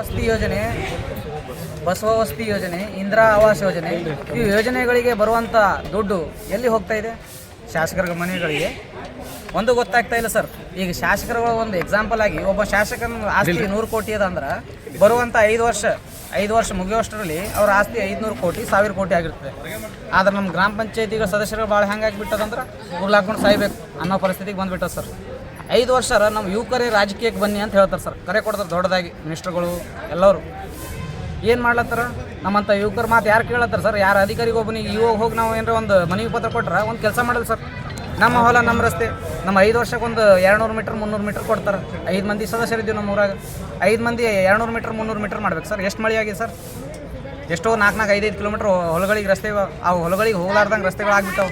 ವಸತಿ ಯೋಜನೆ ಬಸವ ವಸತಿ ಯೋಜನೆ ಇಂದಿರಾ ಆವಾಸ್ ಯೋಜನೆ ಈ ಯೋಜನೆಗಳಿಗೆ ಬರುವಂಥ ದುಡ್ಡು ಎಲ್ಲಿ ಹೋಗ್ತಾ ಇದೆ? ಶಾಸಕರ ಮನೆಗಳಿಗೆ. ಒಂದು ಗೊತ್ತಾಗ್ತಾ ಇಲ್ಲ ಸರ್. ಈಗ ಶಾಸಕರುಗಳ ಒಂದು ಎಕ್ಸಾಂಪಲ್ ಆಗಿ ಒಬ್ಬ ಶಾಸಕನ ಆಸ್ತಿ ನೂರು ಕೋಟಿ ಅದ ಅಂದ್ರೆ ಬರುವಂಥ ಐದು ವರ್ಷ ಐದು ವರ್ಷ ಮುಗಿಯುವಷ್ಟರಲ್ಲಿ ಅವ್ರ ಆಸ್ತಿ ಐದುನೂರು ಕೋಟಿ ಸಾವಿರ ಕೋಟಿ ಆಗಿರ್ತದೆ. ಆದ್ರೆ ನಮ್ಮ ಗ್ರಾಮ ಪಂಚಾಯತಿಗಳ ಸದಸ್ಯರು ಭಾಳ ಹೆಂಗಾಗಿಬಿಟ್ಟದಂದ್ರೆ ಉರ್ಲಾಕೊಂಡು ಸಾಯ್ಬೇಕು ಅನ್ನೋ ಪರಿಸ್ಥಿತಿಗೆ ಬಂದ್ಬಿಟ್ಟದ ಸರ್. ಐದು ವರ್ಷ ನಮ್ಮ ಯುವಕರೇ ರಾಜಕೀಯಕ್ಕೆ ಬನ್ನಿ ಅಂತ ಹೇಳ್ತಾರೆ ಸರ್. ಕರೆ ಕೊಡ್ತಾರೆ ದೊಡ್ಡದಾಗಿ, ಮಿನಿಸ್ಟರ್ಗಳು, ಎಲ್ಲರೂ. ಏನು ಮಾಡ್ಲತ್ತಾರ? ನಮ್ಮಂಥ ಯುವಕರ ಮಾತು ಯಾರು ಕೇಳತ್ತಾರ ಸರ್? ಯಾರು ಅಧಿಕಾರಿಗೆ ಒಬ್ಬನಿಗೆ ಇವಾಗ ಹೋಗಿ ನಾವು ಏನಾರ ಒಂದು ಮನವಿ ಪತ್ರ ಕೊಟ್ರೆ ಒಂದು ಕೆಲಸ ಮಾಡಲ್ಲ ಸರ್. ನಮ್ಮ ಹೊಲ, ನಮ್ಮ ರಸ್ತೆ. ನಮ್ಮ ಐದು ವರ್ಷಕ್ಕೆ ಒಂದು ಎರಡುನೂರು ಮೀಟ್ರ್, ಮುನ್ನೂರು ಮೀಟ್ರ್ ಕೊಡ್ತಾರೆ. ಐದು ಮಂದಿ ಸದಸ್ಯರಿದ್ದೀವಿ ನಮ್ಮ ಊರಾಗ. ಐದು ಮಂದಿ ಎರಡುನೂರು ಮೀಟ್ರ್, ಮುನ್ನೂರು ಮೀಟ್ರ್ ಮಾಡ್ಬೇಕು ಸರ್. ಎಷ್ಟು ಮಳೆ ಆಗಿದೆ ಸರ್? ಎಷ್ಟೋ ನಾಲ್ಕು ನಾಲ್ಕು ಐದೈದು ಕಿಲೋಮೀಟ್ರ್ ಹೊಲಗಳಿಗೆ ರಸ್ತೆ. ಆ ಹೊಲಗಳಿಗೆ ಹೋಗ್ಲಾರ್ದಂಗೆ ರಸ್ತೆಗಳು ಆಗ್ಬಿಟ್ಟವು.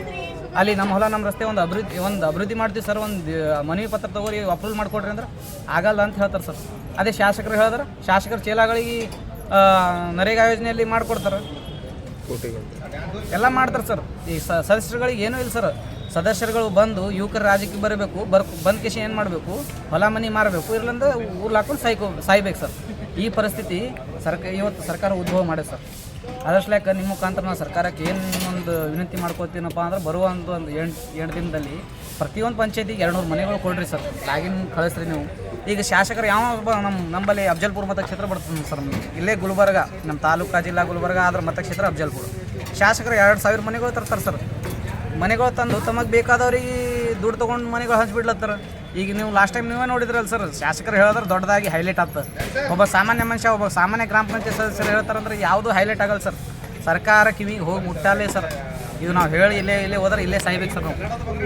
ಅಲ್ಲಿ ನಮ್ಮ ಹೊಲ, ನಮ್ಮ ರಸ್ತೆ ಒಂದು ಅಭಿವೃದ್ಧಿ ಒಂದು ಅಭಿವೃದ್ಧಿ ಮಾಡ್ತೀವಿ ಸರ್, ಒಂದು ಮನವಿ ಪತ್ರ ತಗೋರಿ ಅಪ್ರೂವ್ ಮಾಡಿಕೊಡ್ರಿ ಅಂದ್ರೆ ಆಗಲ್ಲ ಅಂತ ಹೇಳ್ತಾರೆ ಸರ್. ಅದೇ ಶಾಸಕರು ಹೇಳಿದ್ರೆ. ಶಾಸಕರು ಚೇಲಾಗಳಿಗೆ ನರೇಗಾ ಯೋಜನೆಯಲ್ಲಿ ಮಾಡಿಕೊಡ್ತಾರೆ. ಎಲ್ಲ ಮಾಡ್ತಾರೆ ಸರ್. ಈ ಸದಸ್ಯರುಗಳಿಗೆ ಏನೂ ಇಲ್ಲ ಸರ್. ಸದಸ್ಯರುಗಳು ಬಂದು ಯುವಕರ ರಾಜಕೀಯ ಬರಬೇಕು, ಬರ್, ಬಂದ ಕೇಶ ಏನು ಮಾಡಬೇಕು? ಹೊಲ, ಮನಿ ಮಾರಬೇಕು. ಇರಲಿಂದ ಊರ್ಲ ಹಾಕೊಂಡು ಸಾಯ್ಕೋ, ಸಾಯ್ಬೇಕು ಸರ್. ಈ ಪರಿಸ್ಥಿತಿ ಸರ್ಕ, ಇವತ್ತು ಸರ್ಕಾರ ಉದ್ಭವ ಮಾಡಿದೆ ಸರ್. ಅದಷ್ಟು ಲೆಕ್ಕ ನಿಮ್ಮ ಮುಖಾಂತರ ನಾವು ಸರ್ಕಾರಕ್ಕೆ ಏನು ಒಂದು ವಿನಂತಿ ಮಾಡ್ಕೋತೀನಪ್ಪ ಅಂದ್ರೆ ಬರುವ ಒಂದು ಎಂಟು ಎಂಟು ದಿನದಲ್ಲಿ ಪ್ರತಿಯೊಂದು ಪಂಚಾಯತಿಗೆ ಎರಡು ನೂರು ಮನೆಗಳು ಕೊಡ್ರಿ ಸರ್. ಲಾಗಿನ್ ಕಳಿಸ್ರಿ ನೀವು. ಈಗ ಶಾಸಕರು ಯಾವ ನಮ್ಮ ನಂಬಲ್ಲಿ ಅಫಜಲ್ಪುರ ಮತಕ್ಷೇತ್ರ ಬರ್ತದೆ ಸರ್ ನಮಗೆ. ಇಲ್ಲೇ ಗುಲ್ಬರ್ಗ, ನಮ್ಮ ತಾಲೂಕು ಜಿಲ್ಲಾ ಗುಲ್ಬರ್ಗ ಆದ್ರೆ ಮತಕ್ಷೇತ್ರ ಅಫಜಲ್ಪುರ. ಶಾಸಕರು ಎರಡು ಸಾವಿರ ಮನೆಗಳು ತರ್ತಾರೆ ಸರ್. ಮನೆಗಳು ತಂದು ತಮಗೆ ಬೇಕಾದವ್ರಿಗೆ ದುಡ್ಡು ತೊಗೊಂಡು ಮನೆಗಳು ಹಂಚ್ಬಿಡ್ಲತ್ತಾರ. ಈಗ ನೀವು ಲಾಸ್ಟ್ ಟೈಮ್ ನೀವೇ ನೋಡಿದ್ರಲ್ಲ ಸರ್, ಶಾಸಕರು ಹೇಳಿದ್ರೆ ದೊಡ್ಡದಾಗಿ ಹೈಲೈಟ್ ಆಗ್ತದೆ. ಒಬ್ಬ ಸಾಮಾನ್ಯ ಮನುಷ್ಯ, ಒಬ್ಬ ಸಾಮಾನ್ಯ ಗ್ರಾಮ ಪಂಚಾಯತ್ ಸದಸ್ಯರು ಹೇಳ್ತಾರಂದ್ರೆ ಯಾವುದೂ ಹೈಲೈಟ್ ಆಗಲ್ಲ ಸರ್. ಸರ್ಕಾರ ಕಿವಿಗೆ ಹೋಗಿ ಮುಟ್ಟಲ್ಲೇ ಸರ್. ಇದು ನಾವು ಹೇಳಿ ಇಲ್ಲೇ ಇಲ್ಲೇ ಹೋದ್ರೆ ಇಲ್ಲೇ ಸಾಯ್ಬೇಕು ಸರ್ ನಾವು.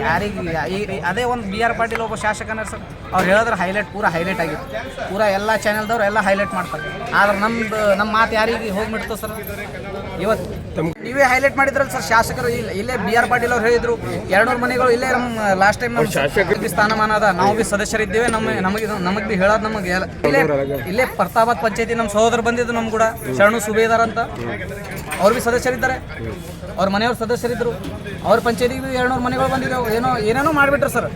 ಯಾರಿಗೆ ಅದೇ ಒಂದು ಬಿ ಆರ್ ಪಾಟೀಲ್ ಒಬ್ಬ ಶಾಸಕನ ಸರ್. ಅವ್ರು ಹೇಳಿದ್ರೆ ಹೈಲೈಟ್ ಪೂರ ಹೈಲೈಟ್ ಆಗಿತ್ತು. ಪೂರ ಎಲ್ಲ ಚಾನೆಲ್ದವ್ರು ಎಲ್ಲ ಹೈಲೈಟ್ ಮಾಡ್ತಾರೆ. ಆದ್ರೆ ನಮ್ದು ನಮ್ಮ ಮಾತು ಯಾರಿಗೆ ಹೋಗಿ ಬಿಡ್ತದೆ ಸರ್? ಇವತ್ತು ನೀವೇ ಹೈಲೈಟ್ ಮಾಡಿದ್ರಲ್ಲ ಸರ್ ಶಾಸಕರು ಇಲ್ಲ ಇಲ್ಲೇ ಬಿ ಆರ್ ಪಾಟೀಲ್ ಅವ್ರು ಹೇಳಿದ್ರು. ಎರಡ್ನೂರು ಮನೆಗಳು ಇಲ್ಲೇ ನಮ್ಮ ಲಾಸ್ಟ್ ಟೈಮ್ ನಮ್ಮ ಶಾಸಕರಿಗೆ ಸ್ಥಾನಮಾನ ಅದ. ನಾವು ಬಿ ಸದಸ್ಯರಿದ್ದೇವೆ ನಮ್ಮ ನಮಗೆ ನಮಗೆ ಬಿ ಹೇಳೋದು ನಮಗೆ ಇಲ್ಲೇ ಇಲ್ಲೇ ಪ್ರತಾಪಾತ್ ಪಂಚಾಯತಿ ನಮ್ಮ ಸಹೋದರ ಬಂದಿದ್ದು ನಮ್ಮ ಕೂಡ. ಶರಣು ಸುಬೇದಾರ್ ಅಂತ. ಅವ್ರು ಬಿ ಸದಸ್ಯರಿದ್ದಾರೆ. ಅವ್ರ ಮನೆಯವ್ರ ಸದಸ್ಯರಿದ್ರು. ಅವ್ರ ಪಂಚಾಯತಿಗೆ ಬಿ ಎರಡ್ನೂರು ಮನೆಗಳು ಬಂದಿದ್ದಾವೆ. ಏನೋ ಏನೇನೋ ಮಾಡಿಬಿಟ್ರು ಸರ್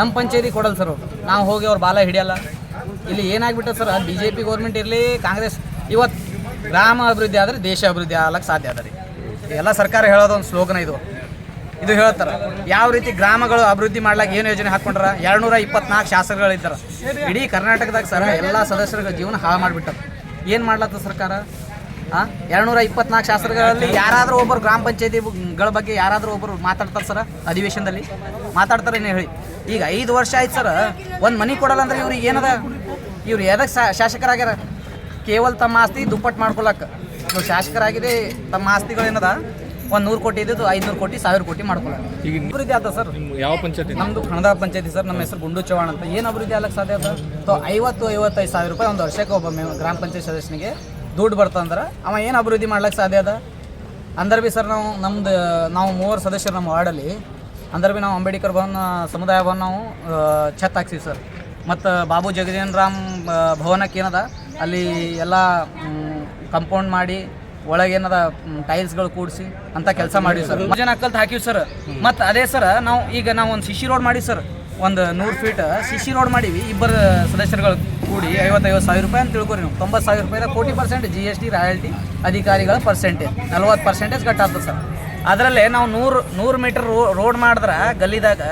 ನಮ್ಮ ಪಂಚಾಯತಿ ಕೊಡಲ್ಲ ಸರ್ ನಾವು ಹೋಗಿ ಅವ್ರ ಬಾಲ ಹಿಡಿಯಲ್ಲ. ಇಲ್ಲಿ ಏನಾಗ್ಬಿಟ್ಟ sir B J P government ಇರಲಿ ಕಾಂಗ್ರೆಸ್ ಇವತ್ತು ಗ್ರಾಮ ಅಭಿವೃದ್ಧಿ ಆದರೆ ದೇಶ ಅಭಿವೃದ್ಧಿ ಆಗ್ಲಕ್ಕೆ ಸಾಧ್ಯ ಅದ ರೀ. ಎಲ್ಲ ಸರ್ಕಾರ ಹೇಳೋದು ಒಂದು ಸ್ಲೋಗನ್ ಇದು. ಇದು ಹೇಳ್ತಾರೆ, ಯಾವ ರೀತಿ ಗ್ರಾಮಗಳು ಅಭಿವೃದ್ಧಿ ಮಾಡ್ಲಾಕ ಏನು ಯೋಜನೆ ಹಾಕೊಂಡ್ರ? ಎರಡ್ನೂರ ಇಪ್ಪತ್ನಾಲ್ಕು ಶಾಸಕಗಳಿದ್ದಾರೆ ಇಡೀ ಕರ್ನಾಟಕದಾಗ ಸರ್ ಎಲ್ಲ ಸದಸ್ಯರ ಜೀವನ ಹಾಳು ಮಾಡಿಬಿಟ್ಟರು ಏನು ಮಾಡ್ಲತ್ತ ಸರ್ಕಾರ? ಹಾಂ ಎರಡ್ನೂರ ಇಪ್ಪತ್ನಾಲ್ಕು ಶಾಸಕರಲ್ಲಿ ಯಾರಾದರೂ ಒಬ್ಬರು ಗ್ರಾಮ ಪಂಚಾಯತಿಗಳ ಬಗ್ಗೆ ಯಾರಾದರೂ ಒಬ್ಬರು ಮಾತಾಡ್ತಾರೆ ಸರ್ ಅಧಿವೇಶನದಲ್ಲಿ? ಮಾತಾಡ್ತಾರೆ ಏನು ಹೇಳಿ. ಈಗ ಐದು ವರ್ಷ ಆಯ್ತು ಸರ್, ಒಂದು ಮನೆ ಕೊಡಲ್ಲ ಅಂದ್ರೆ ಇವ್ರಿಗೆ ಏನದ? ಇವ್ರು ಎದಕ್ಕೆ ಶಾಸಕರಾಗ್ಯಾರ? ಕೇವಲ ತಮ್ಮ ಆಸ್ತಿ ದುಪ್ಪಟ್ಟು ಮಾಡ್ಕೊಳಕ್ಕೆ ಇವ್ರು ಶಾಸಕರಾಗಿದೆ ತಮ್ಮ ಆಸ್ತಿಗಳೇನದ? ಒಂದು ನೂರು ಕೋಟಿ ಇದ್ದಿದ್ದು ಐದುನೂರು ಕೋಟಿ ಸಾವಿರ ಕೋಟಿ ಮಾಡ್ಕೊಳ್ಳೋಣ ಈಗ ಅಭಿವೃದ್ಧಿ ಆದ ಸರ್. ಯಾವ ಪಂಚಾಯತಿ? ನಮ್ದು ಹಣದ ಪಂಚಾಯತಿ ಸರ್ ನಮ್ಮ ಹೆಸರು ಗುಂಡು ಚವಾಣ್ ಅಂತ. ಏನು ಅಭಿವೃದ್ಧಿ ಆಗ್ಲಕ್ಕೆ ಸಾಧ್ಯ ಅದ ಸೊ ಐವತ್ತು ಐವತ್ತೈದು ಸಾವಿರ ರೂಪಾಯಿ ಒಂದು ವರ್ಷಕ್ಕೆ ಒಬ್ಬ ಗ್ರಾಮ ಪಂಚಾಯತ್ ಸದಸ್ಯನಿಗೆ ದುಡ್ಡು ಬರ್ತಂದ್ರೆ ಅವ ಏನು ಅಭಿವೃದ್ಧಿ ಮಾಡ್ಲಿಕ್ಕೆ ಸಾಧ್ಯ ಅದ ಅಂದ್ರೆ ಬಿ ಸರ್ ನಾವು ನಮ್ದು ನಾವು ಮೂವರು ಸದಸ್ಯರು ನಮ್ಮ ವಾರ್ಡಲ್ಲಿ. ಅಂದ್ರೆ ಬಿ ನಾವು ಅಂಬೇಡ್ಕರ್ ಭವನ ಸಮುದಾಯ ಭವನ ನಾವು ಛತ್ ಹಾಕ್ಸಿವಿ ಸರ್. ಮತ್ತು ಬಾಬು ಜಗದೇನ್ ರಾಮ್ ಭವನಕ್ಕೆ ಏನದ ಅಲ್ಲಿ ಎಲ್ಲ ಕಂಪೌಂಡ್ ಮಾಡಿ ಒಳಗೇನದ ಟೈಲ್ಸ್ಗಳು ಕೂಡಿಸಿ ಅಂತ ಕೆಲಸ ಮಾಡಿವಿ ಸರ್. ಜನ ಕಲ್ತು ಹಾಕಿವಿ ಸರ್. ಮತ್ತು ಅದೇ ಸರ್ ನಾವು ಈಗ ನಾವು ಒಂದು ಸಿಶಿ ರೋಡ್ ಮಾಡಿ ಸರ್. ಒಂದು ನೂರು ಫೀಟ್ ಸಿಶಿ ರೋಡ್ ಮಾಡೀವಿ. ಇಬ್ಬರು ಸದಸ್ಯರುಗಳು ಕೂಡಿ ಐವತ್ತೈವತ್ತು ಸಾವಿರ ರೂಪಾಯಿ ಅಂತ ತಿಳ್ಕೊರಿ ನೀವು. ತೊಂಬತ್ತು ಸಾವಿರ ರೂಪಾಯಿ crore percent G S T royalty ಅಧಿಕಾರಿಗಳ ಪರ್ಸೆಂಟೇಜ್ ನಲ್ವತ್ತು ಪರ್ಸೆಂಟೇಜ್ ಕಟ್ ಆಗ್ತದೆ ಸರ್. ಅದರಲ್ಲೇ ನಾವು ನೂರು ನೂರು ಮೀಟರ್ ರೋಡ್ ಮಾಡಿದ್ರೆ ಗಲ್ಲಿದಾಗ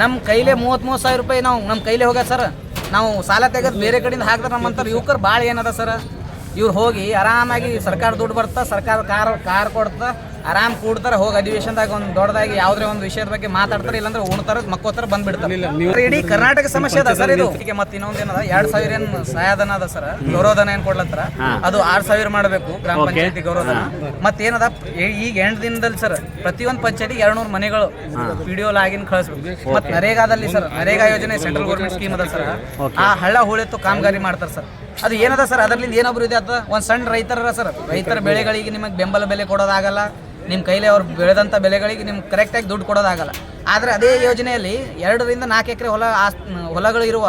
ನಮ್ಮ ಕೈಲೇ ಮೂವತ್ತು ಮೂವತ್ತು ಸಾವಿರ ರೂಪಾಯಿ ನಾವು ನಮ್ಮ ಕೈಲೇ ಹೋಗ್ಯಾ ಸರ್. ನಾವು ಸಾಲ ತೆಗೆದು ಬೇರೆ ಕಡೆಯಿಂದ ಹಾಕಿದ್ರೆ ನಮ್ಮಂತ ಯುವಕರು ಭಾಳ ಏನದ ಸರ್? ಇವ್ರು ಹೋಗಿ ಆರಾಮಾಗಿ ಸರ್ಕಾರ ದುಡ್ಡು ಬರ್ತಾ ಸರ್ಕಾರ ಕಾರ್ ಕಾರ್ ಕೊಡ್ತಾ ಆರಾಮ್ ಕೂಡ್ತಾರೆ ಹೋಗಿ ಅಧಿವೇಶನದಾಗ ಒಂದು ದೊಡ್ಡದಾಗಿ ಯಾವುದೇ ಒಂದು ವಿಷಯದ ಬಗ್ಗೆ ಮಾತಾಡ್ತಾರೆ ಇಲ್ಲಾಂದ್ರೆ ಉಣ್ತಾರ ಮಕ್ಕೋತಾರ ಬಂದ್ಬಿಡ್ತಾರೆ. ಇಡೀ ಕರ್ನಾಟಕ ಸಮಸ್ಯೆ ಅದ ಸರ್ ಇದು. ಮತ್ತೆ ಇನ್ನೊಂದು ಏನದ? ಎರಡ್ ಸಾವಿರ ಏನ್ ಸಹಾಯಧನ ಅದ ಸರ್? ಗೌರವಧನ ಏನ್ ಕೊಡ್ಲತ್ತರ? ಅದು ಆರ್ ಸಾವಿರ ಮಾಡಬೇಕು ಗ್ರಾಮ ಪಂಚಾಯತಿ ಗೌರವಧನ. ಮತ್ತೇನದ ಈಗ ಎಂಟು ದಿನದಲ್ಲಿ ಸರ್ ಪ್ರತಿಯೊಂದು ಎರಡ್ ಎರಡ್ನೂರು ಮನೆಗಳು ವಿಡಿಯೋ ಲಾಗಿನ್ ಕಳಿಸ್ಬೇಕು. ಮತ್ತೆ ನರೇಗಾದಲ್ಲಿ ಸರ್ ನರೇಗಾ ಯೋಜನೆ ಸೆಂಟ್ರಲ್ ಗೌರ್ಮೆಂಟ್ ಸ್ಕೀಮ್ ಅದ ಸರ್. ಆ ಹಳ್ಳ ಹೂಳೆತ್ತು ಕಾಮಗಾರಿ ಮಾಡ್ತಾರೆ ಸರ್. ಅದು ಏನದ ಸರ್? ಅದರ್ಲಿಂದ ಏನೊಬ್ರು ಇದೆ ಅದು ಒಂದು ಸಣ್ಣ ರೈತರ ಸರ್? ರೈತರ ಬೆಳೆಗಳಿಗೆ ನಿಮಗೆ ಬೆಂಬಲ ಬೆಲೆ ಕೊಡೋದಾಗಲ್ಲ ನಿಮ್ಮ ಕೈಲಿ ಅವ್ರು ಬೆಳೆದಂಥ ಬೆಳೆಗಳಿಗೆ ನಿಮ್ಗೆ ಕರೆಕ್ಟಾಗಿ ದುಡ್ಡು ಕೊಡೋದಾಗಲ್ಲ. ಆದರೆ ಅದೇ ಯೋಜನೆಯಲ್ಲಿ ಎರಡರಿಂದ ನಾಲ್ಕು ಎಕರೆ ಹೊಲ ಆಸ್ ಹೊಲಗಳು ಇರುವ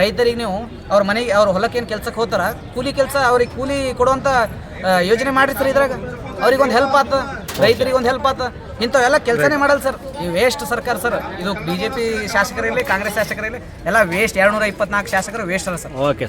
ರೈತರಿಗೆ ನೀವು ಅವ್ರ ಮನೆಗೆ ಅವ್ರ ಹೊಲಕ್ಕೆ ಏನು ಕೆಲ್ಸಕ್ಕೆ ಹೋಗ್ತಾರ? ಕೂಲಿ ಕೆಲಸ ಅವ್ರಿಗೆ ಕೂಲಿ ಕೊಡುವಂಥ ಯೋಜನೆ ಮಾಡಿರಿ ಸರ್ ಇದ್ರಾಗ. ಅವ್ರಿಗೊಂದು ಹೆಲ್ಪ್ ಆತ ರೈತರಿಗೆ ಒಂದು ಹೆಲ್ಪ್ ಆತ. ಇಂಥವೆಲ್ಲ ಕೆಲಸನೇ ಮಾಡಲ್ಲ ಸರ್. ಈ ವೇಸ್ಟ್ ಸರ್ಕಾರ ಸರ್. ಇದು ಬಿ ಜೆ ಪಿ ಶಾಸಕರಿರಲಿ ಕಾಂಗ್ರೆಸ್ ಶಾಸಕರಿರಲಿ ಎಲ್ಲ ವೇಸ್ಟ್ ಎರಡುನೂರ ಇಪ್ಪತ್ನಾಲ್ಕು ಶಾಸಕರು ವೇಸ್ಟ್ ಅಲ್ಲ ಸರ್. ಓಕೆ